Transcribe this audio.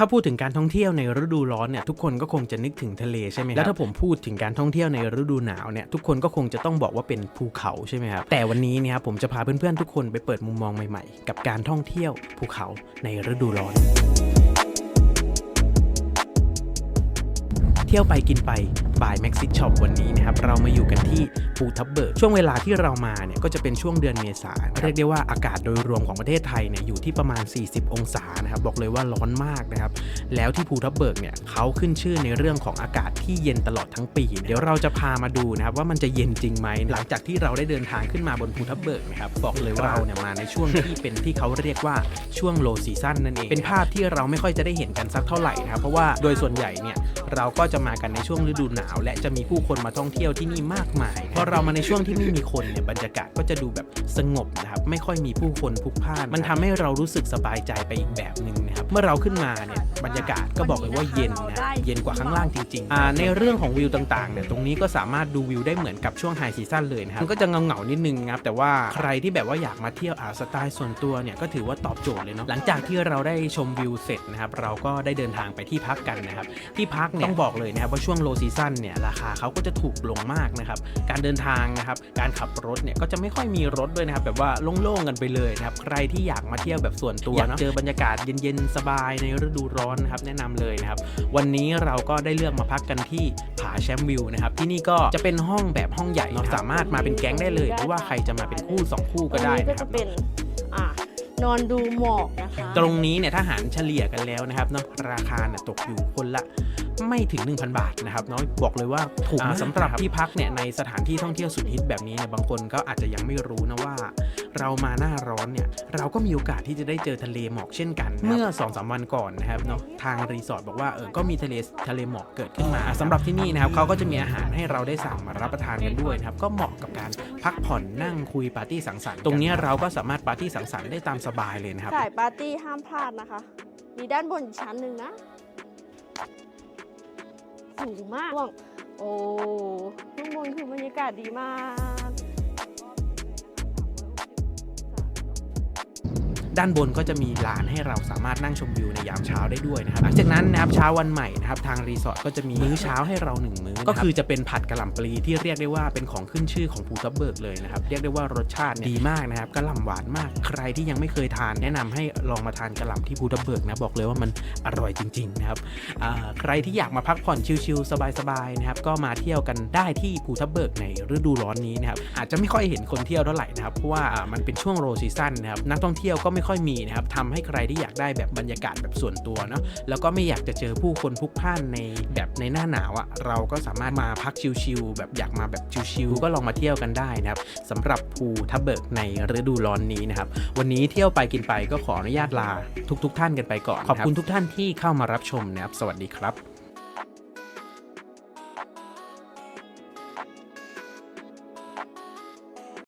ถ้าพูดถึงการท่องเที่ยวในฤดูร้อนเนี่ยทุกคนก็คงจะนึกถึงทะเลใช่ไหมครับแล้วถ้าผมพูดถึงการท่องเที่ยวในฤดูหนาวเนี่ยทุกคนก็คงจะต้องบอกว่าเป็นภูเขาใช่ไหมครับแต่วันนี้เนี่ยครับผมจะพาเพื่อนๆทุกคนไปเปิดมุมมองใหม่ๆ กับการท่องเที่ยวภูเขาในฤดูร้อน เที่ยวไปกินไป บายแม็กซิช็อปวันนี้นะครับเรามาอยู่กันที่ภูทับเบิกช่วงเวลาที่เรามาเนี่ยก็จะเป็นช่วงเดือนเมษาเรียกได้ว่าอากาศโดยรวมของประเทศไทยเนี่ยอยู่ที่ประมาณ 40 องศานะครับบอกเลยว่าร้อนมากนะครับแล้วที่ภูทับเบิกเนี่ยเขาขึ้นชื่อในเรื่องของอากาศที่เย็นตลอดทั้งปี เดี๋ยวเราจะพามาดูนะครับว่ามันจะเย็นจริงไหมหลังจากที่เราได้เดินทางขึ้นมาบนภูทับเบิกนะครับบอกเลยว่าเราเนี่ยมาในช่วงที่เป็นที่เขาเรียกว่าช่วงโลซีซั่นนั่นเองเป็นภาพที่เราไม่ค่อยจะได้เห็นกันสักเท่าไหร่นะครับเพราะว่าโดยส่วนใหญ่เนี่ยเราก็จะมากันในช่วงฤดูหนาวและจะมีผู้คนมาท่องเที่ยวที่นี่มากมายพอเรามาในช่วงที่ไม่มีคนเนี่ยบรรยากาศก็จะดูแบบสงบนะครับไม่ค่อยมีผู้คนพลุกพล่าน มันทำให้เรารู้สึกสบายใจไปอีกแบบหนึ่งนะครับเมื่อเราขึ้นมาเนี่ยบรรยากาศก็บอกเลยว่าเย็นนะเย็นกว่าข้างล่างจริงๆอ่าในเรื่องของวิวต่างๆเนี่ยตรงนี้ก็สามารถดูวิวได้เหมือนกับช่วงไฮซีซั่นเลยนะครับมันก็จะเงาเงาๆนิดนึงนะครับแต่ว่าใครที่แบบว่าอยากมาเที่ยวอ่าสไตล์ส่วนตัวเนี่ยก็ถือว่าตอบโจทย์เลยเนาะหลังจากที่เราได้ชมวิวเสร็จนะครับเราก็ได้เดินทางไปที่พักกันนะครับที่พักเนี่ยต้องบอกเลยนะครับว่าช่วงโลซีซั่นเนี่ยราคาเขาก็จะถูกลงมากนะครับการเดินทางนะครับการขับรถเนี่ยก็จะไม่ค่อยมีรถด้วยนะครับแบบว่าโล่งๆกันไปเลยนะครับใครที่อยากมาเที่ยวแบบส่วนตัวเนาะเจอบรรยากาศเย็นๆสบายในฤดูร้อนนะครับแนะนำเลยนะครับวันนี้เราก็ได้เลือกมาพักกันที่ผาแชมป์วิวนะครับที่นี่ก็จะเป็นห้องแบบห้องใหญ่เนาะสามารถมาเป็นแก๊งได้เลย หรือว่าใครจะมาเป็นคู่สองคู่ก็ได้ตรงนี้ก็นะครัจะบเป็นอ่านอนดูหมอกนะคะ ตรงนี้เนี่ยถ้าหารเฉลี่ยกันแล้วนะครับเนาะราคาเนี่ยตกอยู่คนละ ไม่ถึง 1,000 บาทนะครับเนาะบอกเลยว่าถูกสำหรับที่พักเนี่ยในสถานที่ท่องเที่ยวสุดฮิตแบบนี้เนี่ยบางคนก็อาจจะยังไม่รู้นะว่า เรามาหน้าร้อนเนี่ยเราก็มีโอกาสที่จะได้เจอทะเลหมอกเช่นกันนะครับเมื่อ2อสวันก่อนนะครับเนาะทางรีสอร์ทบอกว่าเออก็มีทะเลทะเลหมอกเกิดขึ้นมาสำหรับที่นี่นะครับเขาก็จะมีอาหารให้เราได้สั่งมารับประทานกันด้วยนะครับก็เหมาะกับการพักผ่อนนั่งคุยปาร์ตี้สังสรรค์ตรงเนี้ยเราก็สามารถปาร์ตี้สังสรรค์ได้ตามสบายเลยนะครับสายปาร์ตี้ห้ามพลาดนะคะ มีด้านบนอีกชั้นหนึ่งนะ สูงมากว่าโอ้ข้างบนคือบรรยากาศดีมาก ด้านบนก็จะมีลานให้เราสามารถนั่งชมวิวในยามเช้าได้ด้วยนะครับหลังจากนั้นนะครับเช้าวันใหม่นะครับทางรีสอร์ทก็จะมีมื้อเช้าให้เราหนึ่งมื้อก็คือจะเป็นผัดกะหล่ำปลีที่เรียกได้ว่าเป็นของขึ้นชื่อของภูทับเบิกเลยนะครับเรียกได้ว่ารสชาติดีมากนะครับกะหล่ำหวานมาก ใครที่ยังไม่เคยทาน แนะนำให้ลองมาทานกะหล่ำที่ภูทับเบิกนะบอกเลยว่ามันอร่อยจริงๆนะครับใครที่อยากมาพักผ่อนชิลๆสบายๆนะครับก็มาเที่ยวกันได้ที่ภูทับเบิกในฤดูร้อนนี้นะครับอาจจะไม่ค่อยเห็นคนเที่ยวเท่าไหร่นะครับเพราะว่าอ่ามันเป็นช่วงโรซีซั่นนะครับนักท่องเที่ยวก็ไม่ค่อยมีนะครับทำให้ใครที่อยากได้แบบบรรยากาศแบบส่วนตัวเนาะแล้วก็ไม่อยากจะเจอผู้คนพลุกพล่านในแบบในหน้าหนาวอะ่ะเราก็สามารถมาพักชิลๆแบบอยากมาแบบชิลๆก็ลองมาเที่ยวกันได้นะครับสำหรับภูทับเบิกในฤดูร้อนนี้นะครับวันนี้เที่ยวไปกินไปก็ขออนุญาตลาทุกๆทท่านกันไปก่อนขอบคุณทุกท่านที่เข้ามารับชมนะครับสวัสดีครับ